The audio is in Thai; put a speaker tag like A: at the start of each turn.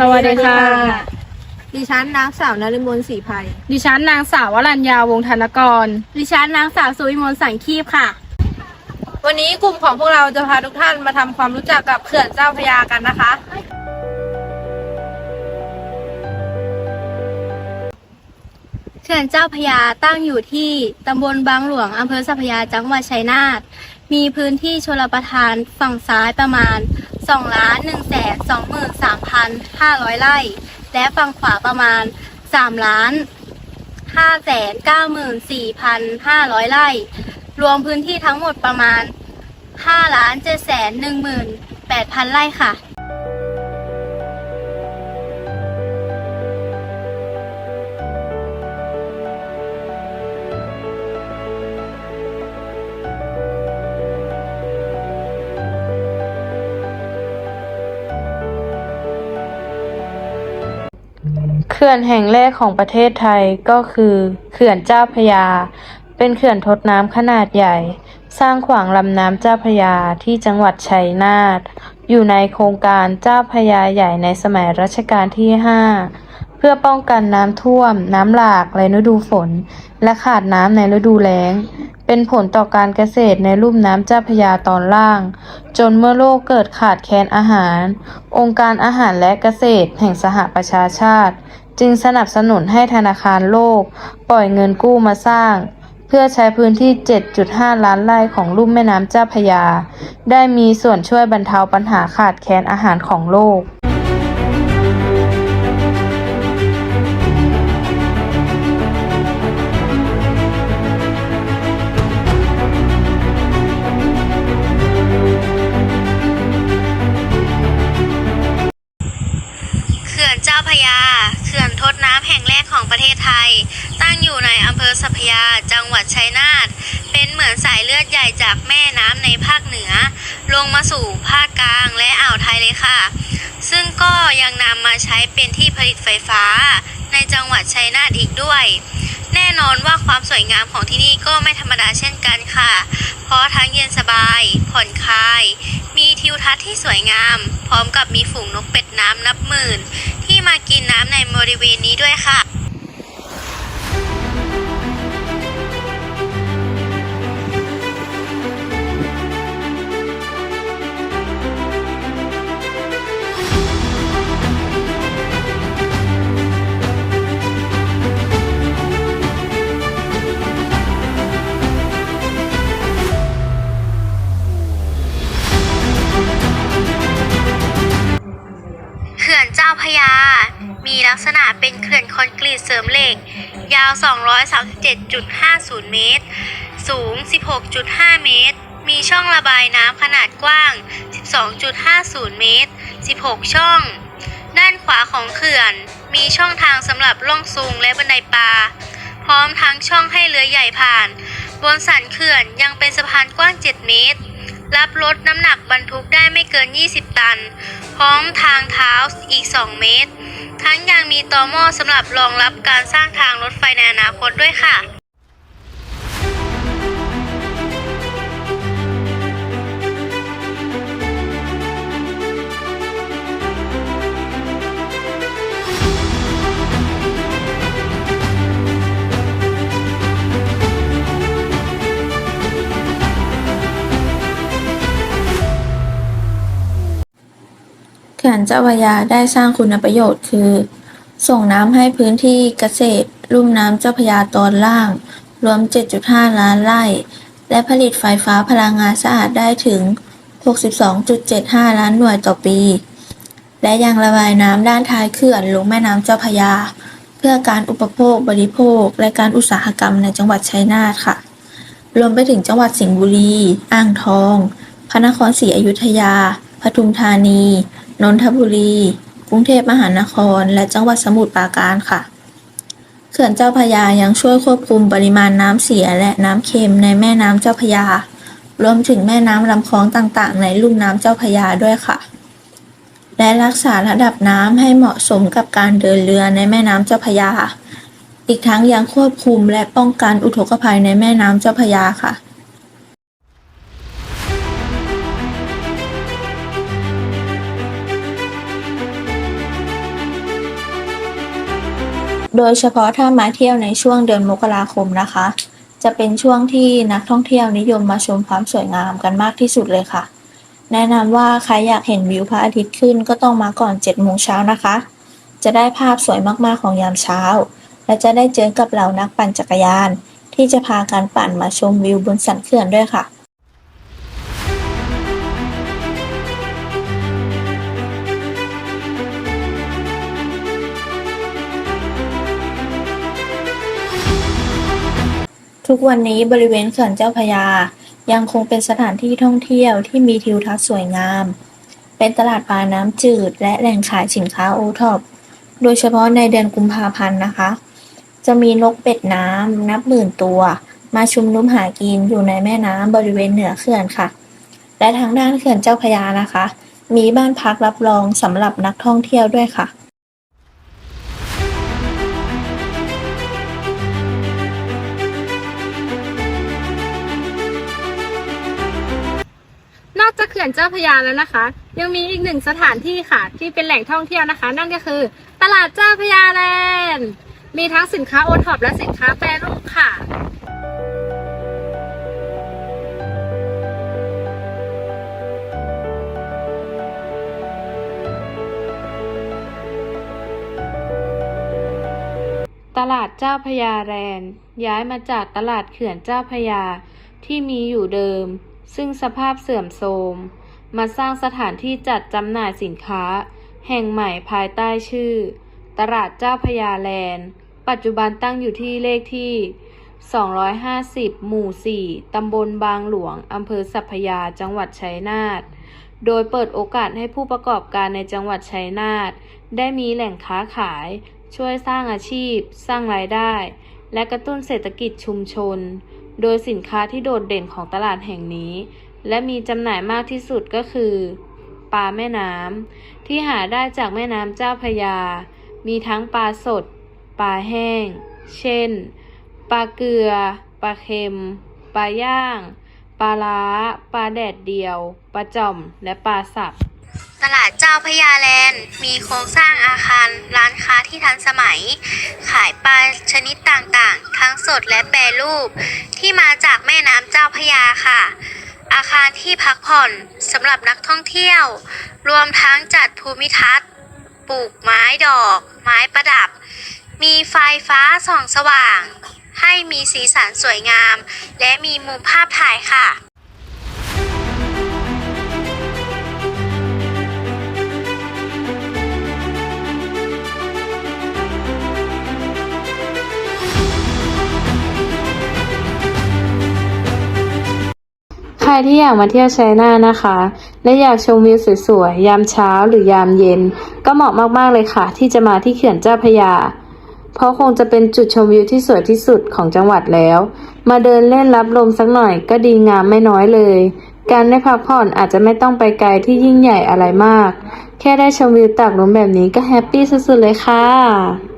A: สวัสดีค่ะ
B: ดิฉันนางสาวนฤมลศรีภัย
A: ดิฉันนางสาววรัญญาวงศ์ธนกร
B: ดิฉันนางสาวสุวิมลสังคีบค่ะ วันนี้กลุ่มของพวกเราจะพาทุกท่านมาทำความรู้จักกับเขื่อนเจ้าพระยากันนะคะ เขื่อนเจ้าพระยาตั้งอยู่ที่ตำบลบางหลวงอำเภอสัพพยาจังหวัดชัยนาท มีพื้นที่ชลประทานฝั่งซ้ายประมาณ 2ล้าน1แสน23,500 ไร่ และฝั่งขวาประมาณ 3 ล้าน5แสน94,500 ไร่ รวมพื้นที่ทั้งหมดประมาณ 5 ล้าน7แสน18,000 ไร่ค่ะ
C: เขื่อนแห่งแรกของประเทศไทยก็คือเขื่อนเจ้าพยา เป็นเขื่อนทดน้ำขนาดใหญ่ สร้างขวางลำน้ำเจ้าพยาที่จังหวัดชัยนาท อยู่ในโครงการเจ้าพยาใหญ่ในสมัยรัชกาลที่ 5 เพื่อป้องกันน้ำท่วม น้ำหลากในฤดูฝน และขาดน้ำในฤดูแล้ง เป็นผลต่อการเกษตรในลุ่มน้ำเจ้าพยาตอนล่าง จนเมื่อโลกเกิดขาดแคลนอาหาร องค์การอาหารและเกษตรแห่งสหประชาชาติ จึงสนับสนุนให้ธนาคารโลก ปล่อยเงินกู้มาสร้าง เพื่อใช้พื้นที่ 7.5 ล้านไร่ของลุ่มแม่น้ำเจ้าพยา ได้มีส่วนช่วยบรรเทาปัญหาขาดแคลนอาหารของโลก
B: พยาจังหวัดชัยนาทเป็นเหมือนสายเลือดใหญ่จากแม่น้ำในภาคเหนือ ลงมาสู่ภาคกลางและอ่าวไทยเลยค่ะ ซึ่งก็ยังนำมาใช้เป็นที่ผลิตไฟฟ้า ในจังหวัดชัยนาทอีกด้วย แน่นอนว่าความสวยงามของที่นี่ก็ไม่ธรรมดาเช่นกันค่ะ เพราะทั้งเย็นสบาย ผ่อนคลาย มีทิวทัศน์ที่สวยงาม พร้อมกับมีฝูงนกเป็ดน้ำนับหมื่น ที่มากินน้ำในบริเวณนี้ด้วยค่ะาพยา มีลักษณะเป็นเขื่อนคอนกรีตเสริมเหล็ก ยาว 237.50 เมตร สูง 16.5 เมตร มีช่องระบายน้ำขนาดกว้าง 12.50 เมตร 16 ช่อง ด้านขวาของเขื่อน มีช่องทางสำหรับล่องซุงและบันไดปลา พร้อมทั้งช่องให้เรือใหญ่ผ่าน บนสันเขื่อนยังเป็นสะพานกว้าง 7 เมตร รับรถน้ำหนักบรรทุกได้ไม่เกิน 20 ตัน พร้อมทางเท้าอีก 2 เมตร ทั้งยังมีตอหม้อสำหรับรองรับการสร้างทางรถไฟในอนาคตด้วยค่ะ
D: ขื่อนเจ้าพระยาได้สร้างคุณประโยชน์คือ ส่งน้ำให้พื้นที่เกษตร ลุ่มน้ำเจ้าพระยาตอนล่าง รวม 7.5 ล้านไร่ และผลิตไฟฟ้าพลังงานสะอาดได้ถึง 62.75 ล้านหน่วยต่อปี และยังระบายน้ำด้านท้ายเขื่อนลงแม่น้ำเจ้าพระยา เพื่อการอุปโภคบริโภค และการอุตสาหกรรมในจังหวัดชัยนาทค่ะ รวมไปถึงจังหวัดสิงห์บุรี อ่างทอง พระนครศรีอยุธยาปทุมธานี นนทบุรี กรุงเทพมหานคร และจังหวัดสมุทรปราการค่ะ เขื่อนเจ้าพยายังช่วยควบคุมปริมาณน้ำเสียและน้ำเค็มในแม่น้ำเจ้าพยารวมถึงแม่น้ำลำคลองต่างๆ ในลุ่มน้ำเจ้าพยาด้วยค่ะ และรักษาระดับน้ำให้เหมาะสมกับการเดินเรือในแม่น้ำเจ้าพยา อีกทั้งยังควบคุมและป้องกันอุทกภัยในแม่น้ำเจ้าพยาค่ะ โดยเฉพาะถ้ามาเที่ยวในช่วงเดือนมกราคมนะคะ จะเป็นช่วงที่นักท่องเที่ยวนิยมมาชมความสวยงามกันมากที่สุดเลยค่ะ แนะนำว่าใครอยากเห็นวิวพระอาทิตย์ขึ้นก็ต้องมาก่อน7โมงเช้านะคะ จะได้ภาพสวยมากๆของยามเช้า และจะได้เจอกับเหล่านักปั่นจักรยาน ที่จะพากันปั่นมาชมวิวบนสันเขื่อนด้วยค่ะ ทุกวันนี้บริเวณเขื่อนเจ้าพยา ยังคงเป็นสถานที่ท่องเที่ยวที่มีทิวทัศน์สวยงาม เป็นตลาดปลาน้ำจืด และแหล่งขายสินค้าโอท็อปโดยเฉพาะในเดือนกุมภาพันธ์นะคะ จะมีนกเป็ดน้ำนับหมื่นตัว มาชุมนุมหากินอยู่ในแม่น้ำบริเวณเหนือเขื่อนค่ะ และทางด้านเขื่อนเจ้าพยานะคะ มีบ้านพักรับรองสำหรับนักท่องเที่ยวด้วยค่ะ
A: จากเขื่อนเจ้าพระยาแล้วนะคะ ยังมีอีกหนึ่งสถานที่ค่ะ ที่เป็นแหล่งท่องเที่ยวนะคะ นั่นก็คือ ตลาดเจ้าพระยาแลนด์มีทั้งสินค้าโอท็อปและสินค้าแปรรูปค่ะ
C: ตลาดเจ้าพยาแลนด์ย้ายมาจากตลาดเขื่อนเจ้าพยาที่มีอยู่เดิม ซึ่งสภาพเสื่อมโทรม มาสร้างสถานที่จัดจำหน่ายสินค้า แห่งใหม่ภายใต้ชื่อ ตลาดเจ้าพยาแลนด์ ปัจจุบันตั้งอยู่ที่เลขที่ 250 หมู่ 4 ตำบลบางหลวง อำเภอสัพพยา จังหวัดชัยนาท โดยเปิดโอกาสให้ผู้ประกอบการในจังหวัดชัยนาท ได้มีแหล่งค้าขาย ช่วยสร้างอาชีพ สร้างรายได้ และกระตุ้นเศรษฐกิจชุมชน โดยสินค้าที่โดดเด่นของตลาดแห่งนี้ และมีจำหน่ายมากที่สุดก็คือ ปลาแม่น้ำที่หาได้จากแม่น้ำเจ้าพยา มีทั้งปลาสด ปลาแห้ง เช่น ปลาเกลือ ปลาเค็ม ปลาย่าง ปลาล้า ปลาแดดเดียว ปลาจ่อม และปลาสับ
B: ตลาดเจ้าพยาแลนด์ มีโครงสร้างอาคารร้านค้าที่ทันสมัย ขายปลาชนิดต่างๆ ทั้งสดและแปรรูป ที่มาจากแม่น้ำเจ้าพยาค่ะ อาคารที่พักผ่อนสำหรับนักท่องเที่ยว รวมทั้งจัดภูมิทัศน์ ปลูกไม้ดอก ไม้ประดับ มีไฟฟ้าส่องสว่าง ให้มีสีสันสวยงาม และมีมุมภาพถ่ายค่ะ
C: ใครที่อยากมาเที่ยวชัยนานะคะ และอยากชมวิวสวยๆ ยามเช้าหรือยามเย็น ก็เหมาะมากๆเลยค่ะ ที่จะมาที่เขื่อนเจ้าพยา เพราะคงจะเป็นจุดชมวิวที่สวยที่สุดของจังหวัดแล้ว มาเดินเล่นรับลมสักหน่อยก็ดีงามไม่น้อยเลย การได้พักผ่อนอาจจะไม่ต้องไปไกลที่ยิ่งใหญ่อะไรมาก แค่ได้ชมวิวตากลมแบบนี้ก็แฮปปี้สุดๆเลยค่ะ